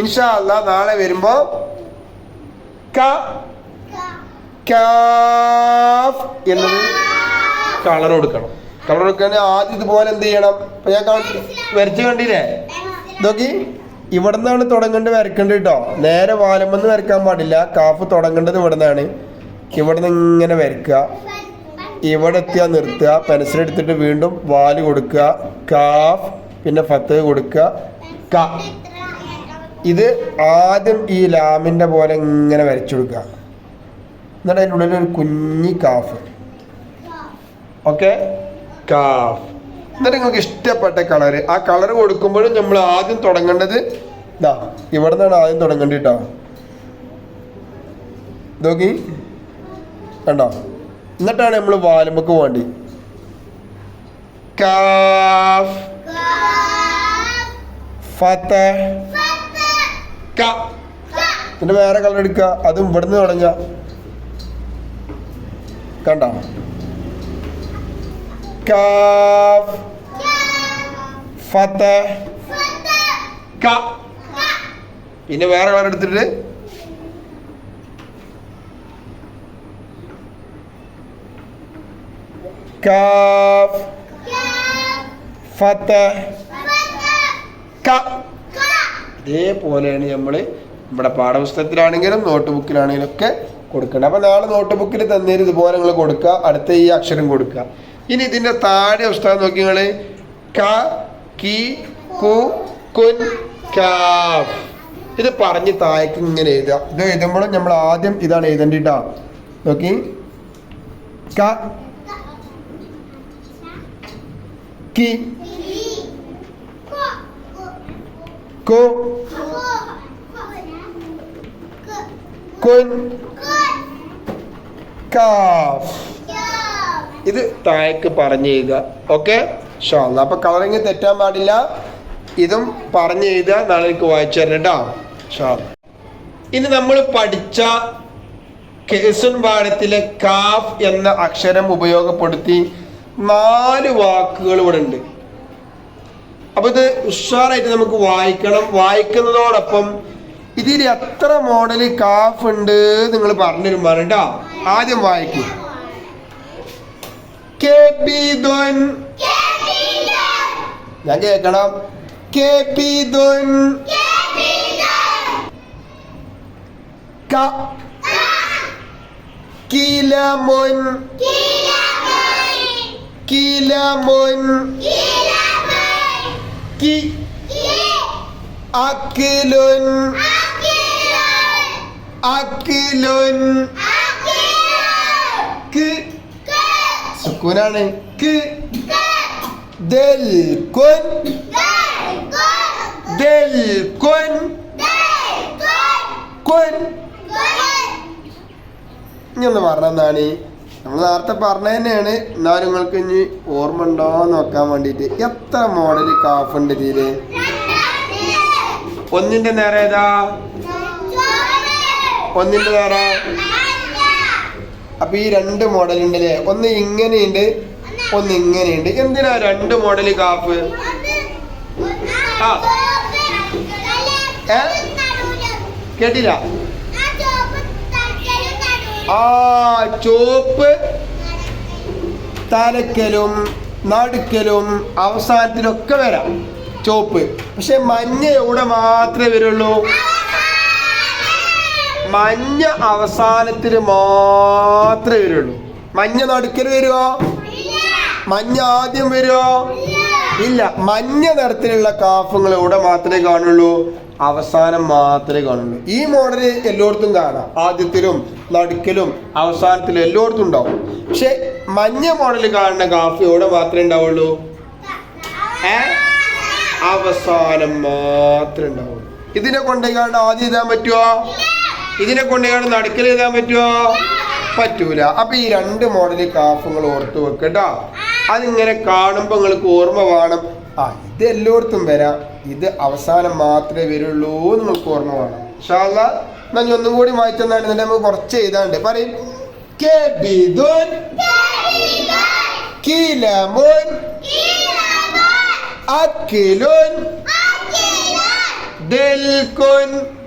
ഇൻഷാ അല്ലാ നാളെ വരുമ്പോ കാഫ് എന്നത് കളർ കൊടുക്കണം. കളർ കൊടുക്കാൻ ആദ്യം ഇതുപോലെ എന്ത് ചെയ്യണം? ഇപ്പൊ ഞാൻ വരച്ച് കണ്ടില്ലേ? നോക്കി ഇവിടെ നിന്നാണ് തുടങ്ങേണ്ടത് വരക്കേണ്ടത് കേട്ടോ നേരെ വാലമെന്ന് വരക്കാൻ പാടില്ല. കാഫ് തുടങ്ങേണ്ടത് ഇവിടെ നിന്നാണ് ഇവിടെ നിന്ന് ഇങ്ങനെ വരക്കുക. ഇവിടെ എത്തിയാൽ നിർത്തുക. പെൻസിൽ എടുത്തിട്ട് വീണ്ടും വാൽ കൊടുക്കുക. കാഫ് പിന്നെ ഫത്ത് കൊടുക്കുക. ക. ഇത് ആദ്യം ഈ ലാമിന്റെ പോലെ ഇങ്ങനെ വരച്ചു കൊടുക്കുക. എന്നിട്ട് അതിന്റെ ഉള്ളിൽ ഒരു കുഞ്ഞി കാഫ്. ഓക്കെ? കാഫ്. എന്നിട്ട് നിങ്ങൾക്ക് ഇഷ്ടപ്പെട്ട കളർ ആ കളർ കൊടുക്കുമ്പോഴും നമ്മൾ ആദ്യം തുടങ്ങേണ്ടത് ഇതാ ഇവിടെ നിന്നാണ് ആദ്യം തുടങ്ങേണ്ടത് കേട്ടോ നോക്കി കണ്ടോ? എന്നിട്ടാണ് നമ്മൾ വാലുമ്പക്ക് വേണ്ടി കാഫ്. ഫത്ത. ക. എന്നിട്ട് വേറെ കളർ എടുക്കുക. അതും ഇവിടുന്ന് തുടങ്ങുക. കണ്ട? കാഫ് ഫത്ത ക. പിന്നെ വേറെ കളർ എടുത്തിട്ട്? കാഫ് ഫത്ത ക. ഇതേപോലെയാണ് നമ്മൾ നമ്മുടെ പാഠപുസ്തകത്തിലാണെങ്കിലും നോട്ട് ബുക്കിലാണെങ്കിലും ഒക്കെ കൊടുക്കണം അപ്പോൾ നാളെ നോട്ട് ബുക്കിൽ തന്നേരും ഇതുപോലെ നിങ്ങൾ കൊടുക്കുക അടുത്ത ഈ അക്ഷരം കൊടുക്കുക ഇനി ഇതിന്റെ താഴെ പുസ്തകം നോക്കി നിങ്ങൾ ക കി കു കുൻ കാഫ് ഇത് പറഞ്ഞ് താഴേക്ക് ഇങ്ങനെ എഴുതുക. ഇത് എഴുതുമ്പോഴും നമ്മൾ ആദ്യം ഇതാണ് എഴുതേണ്ടിട്ടാ. നോക്കി. ക കി കു കുൻ കാഫ് ഇത് താഴേക്ക് പറഞ്ഞു ചെയ്യുക ഓക്കെ ഷാല്ല അപ്പൊ കളറിങ് തെറ്റാൻ പാടില്ല. ഇതും പറഞ്ഞു എഴുതുക. നാളെ എനിക്ക് വായിച്ചു തരണം കേട്ടോ ഷോ ഇനി നമ്മൾ പഠിച്ച കേസുൻ പാഠത്തിലെ കാഫ് എന്ന അക്ഷരം ഉപയോഗപ്പെടുത്തി നാല് വാക്കുകൾ ഇവിടെ ഉണ്ട്. അപ്പൊ ഇത് ഉഷാറായിട്ട് നമുക്ക് വായിക്കണം. വായിക്കുന്നതോടൊപ്പം ഇതിൽ എത്ര മോഡൽ കാഫ് ഉണ്ട് നിങ്ങൾ പറഞ്ഞു കേട്ടോ ആദ്യം വായിക്കും. ഞാൻ കേൾക്കണം. ക. കിലമുൻ. കിലമുൻ. കി അക്കിലുൻ അഖിലുൻ. അഖിലുൻ. സുക്കൂനാണ്. ക്. ദൽ കുൻ ദൽ കുൻ ഒന്ന് പറഞ്ഞതാണ് നമ്മൾ നേരത്തെ പറഞ്ഞ തന്നെയാണ്. എന്നാലും നിങ്ങൾക്ക് ഇനി ഓർമ്മ ഉണ്ടോ നോക്കാൻ വേണ്ടിയിട്ട്. എത്ര മോഡൽ കാഫ് ഉണ്ട് ഇതിൽ? ഒന്നിന്റെ നേരെ ഏതാ? ഒന്നിന്റെ നേരെ? അപ്പൊ ഈ രണ്ട് മോഡൽ ഉണ്ടല്ലേ? ഒന്ന് ഇങ്ങനെയുണ്ട് ഒന്ന് ഇങ്ങനെയുണ്ട്. എന്തിനാ രണ്ട് മോഡൽ കാഫ്? ആ. കേട്ടില്ല? ആ ചോപ്പ് തലക്കലും നടുക്കലും അവസാനത്തിലൊക്കെ വരാം. ചോപ്പ് പക്ഷെ മഞ്ഞ എവിടെ മാത്രമേ വരുള്ളൂ? മഞ്ഞ അവസാനത്തിൽ മാത്രമേ വരുള്ളൂ. മഞ്ഞ നടുക്കൽ വരുമോ മഞ്ഞ ആദ്യം വരുമോ ഇല്ല. മഞ്ഞ നിറത്തിലുള്ള കാഫുകൾ എവിടെ മാത്രമേ കാണുള്ളൂ? അവസാനം മാത്രമേ കാണുള്ളൂ. ഈ മോഡൽ എല്ലായിടത്തും കാണാം. ആദ്യത്തിലും നടുക്കലും അവസാനത്തിലും എല്ലായിടത്തും ഉണ്ടാവും. പക്ഷെ മഞ്ഞ മോഡൽ കാണുന്ന കാഫ് എവിടെ മാത്രമേ ഉണ്ടാവുള്ളൂ. അവസാനം മാത്രമേ ഉണ്ടാവുള്ളൂ. ഇതിനെ കൊണ്ടുപോയിക്കാണ്ട് ആദ്യം എഴുതാൻ പറ്റുമോ ഇതിനെ കൊണ്ടുപോയിക്കാണ്ട് നടുക്കൽ എഴുതാൻ പറ്റുമോ പറ്റൂല. അപ്പൊ ഈ രണ്ട് മോഡൽ കാഫുകൾ ഓർത്ത് വെക്കട്ടോ അതിങ്ങനെ കാണുമ്പോൾ നിങ്ങൾക്ക് ഓർമ്മ വേണം. ആ ഇത് എല്ലായിടത്തും വരാം. ഇത് അവസാനം മാത്രമേ വരുള്ളൂ എന്ന് നിങ്ങൾക്ക് ഓർമ്മ വേണം. എന്നാ ഞാൻ ഒന്നും കൂടി വായിച്ചെന്നാണ് എന്നിട്ട് നമുക്ക് കുറച്ച് എഴുതാണ്ട് പറയും. അക്കിലുൻ ദിൽകുൻ.